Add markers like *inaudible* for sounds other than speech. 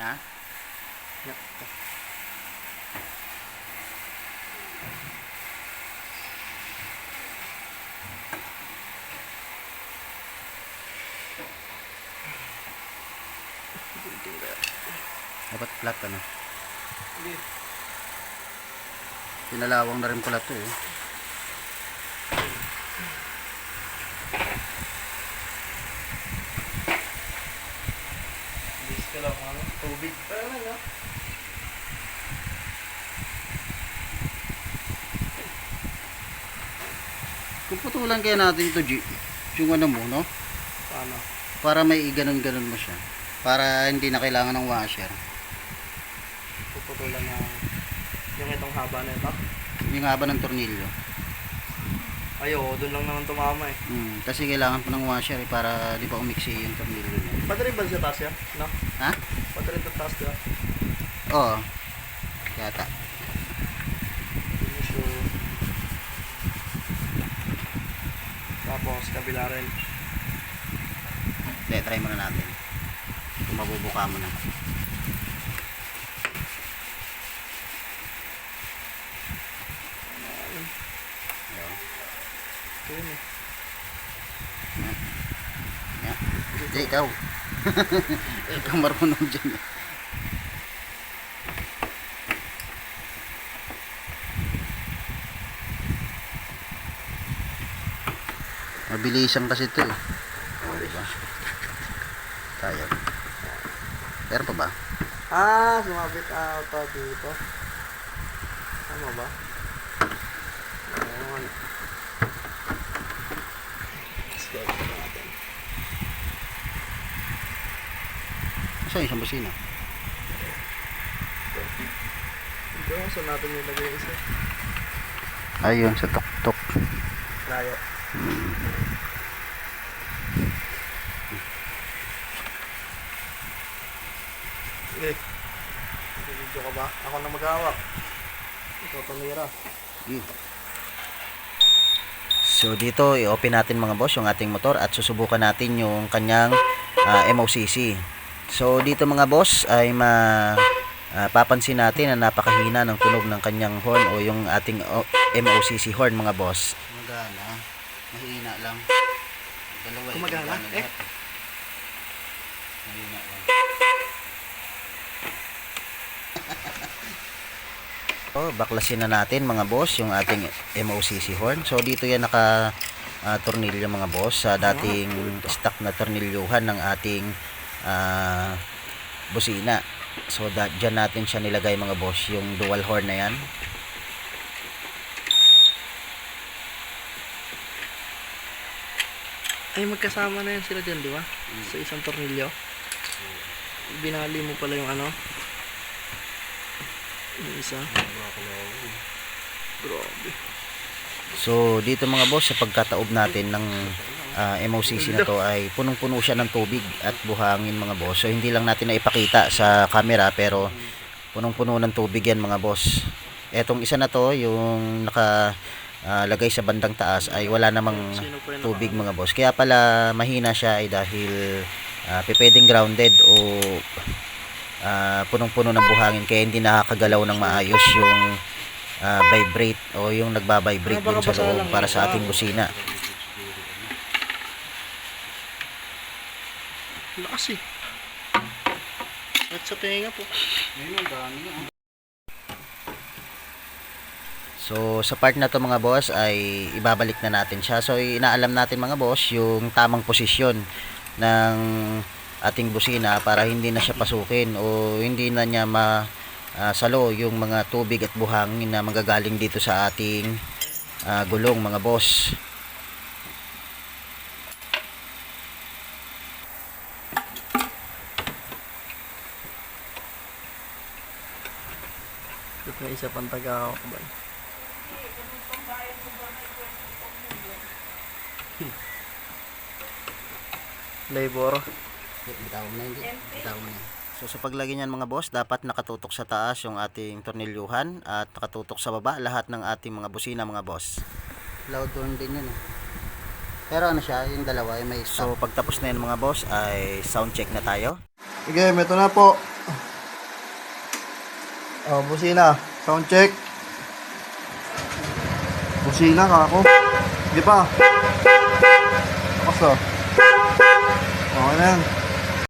Ha? Dapat flat ano? Hindi. Pinalawang na rin pala to eh. Ka lang ano, tubig. Pero ano, no? Kung putulan kaya natin to G, yung ano mo, no? Paano? Para may ganon-ganon mo siya. Para hindi na kailangan ng washer. Puputulan na yung itong haba na ito. Yung haba ng tornilyo. Ay, oo, doon lang naman tumama eh. Hmm, kasi kailangan pa ng washer eh, para di ba umiksi yung tornilyo niya. Battery ba sa taas yan? No? Ha? Battery sa taas diba? Oo. Yata. Mo sure. Tapos, kabila rin. Hindi, try muna natin. Kung mabubuka mo na. Ayun. Ito yun eh. Yeah. Hindi, ikaw. *laughs* ikaw marunong dyan. Mabilisan kasi ito eh. O, diba? Tayo. Pero pa ba? Ah, sumabit ata dito. Tama ba? Ayun. Natin. Saan yung isang busina? Ito, saan natin yung isa? Ayun, sa tok-tok. Layo. Eh, video ka ba? Ako na maghawak. Ikaw tumira. So dito i-open natin mga boss yung ating motor at susubukan natin yung kanyang ah, MOCC. So dito mga boss ay ma ah, papansin natin na napakahina ng tunog ng kanyang horn o yung ating o- MOCC horn mga boss. Magana, mahina lang. Dalawa eh, Gumagana? Eh? Mahina lang. So, baklasin na natin mga boss yung ating MOCC horn. So dito yan naka ah, tornilyo mga boss sa dating stock na tornilyuhan ng ating ah, busina. So da, dyan natin siya nilagay mga boss yung dual horn na yan. Ay, magkasama na yan sila dyan, di ba? Sa isang tornilyo. Binali mo pala yung ano. Yung isa. Grabe. So dito mga boss sa pagkataob natin ng ah, MOCC na to ay punong-puno siya ng tubig at buhangin mga boss. So hindi lang natin na ipakita sa camera pero punong-puno ng tubig yan mga boss. Etong isa na to yung naka ah, lagay sa bandang taas ay wala namang tubig mga boss. Kaya pala mahina siya ay dahil uh, pwedeng grounded o ah, punong-puno ng buhangin kaya hindi nakakagalaw ng maayos yung ah, vibrate o yung nagba-vibrate Ah, dun sa loob para sa ating busina. Lakas eh. At sa tenga po. So sa part na to mga boss ay ibabalik na natin siya. So inaalam natin mga boss yung tamang posisyon ng ating busina para hindi na siya pasukin o hindi na niya ma ah, yung mga tubig at buhangin na magagaling dito sa ating ah, gulong mga boss. Ito na isa pang taga ako ba? Labor. Bitaw mo na hindi. Bitaw mo na. So sa paglagay niyan mga boss, dapat nakatutok sa taas yung ating tornilyuhan at nakatutok sa baba lahat ng ating mga busina mga boss. Loud horn din yun eh. Pero ano siya, yung dalawa ay may So pagtapos na yun mga boss ay sound check na tayo. Sige, ito na po. Oh, busina. Sound check. Busina, kako. Hindi pa. Tapos oh. Okay na yan.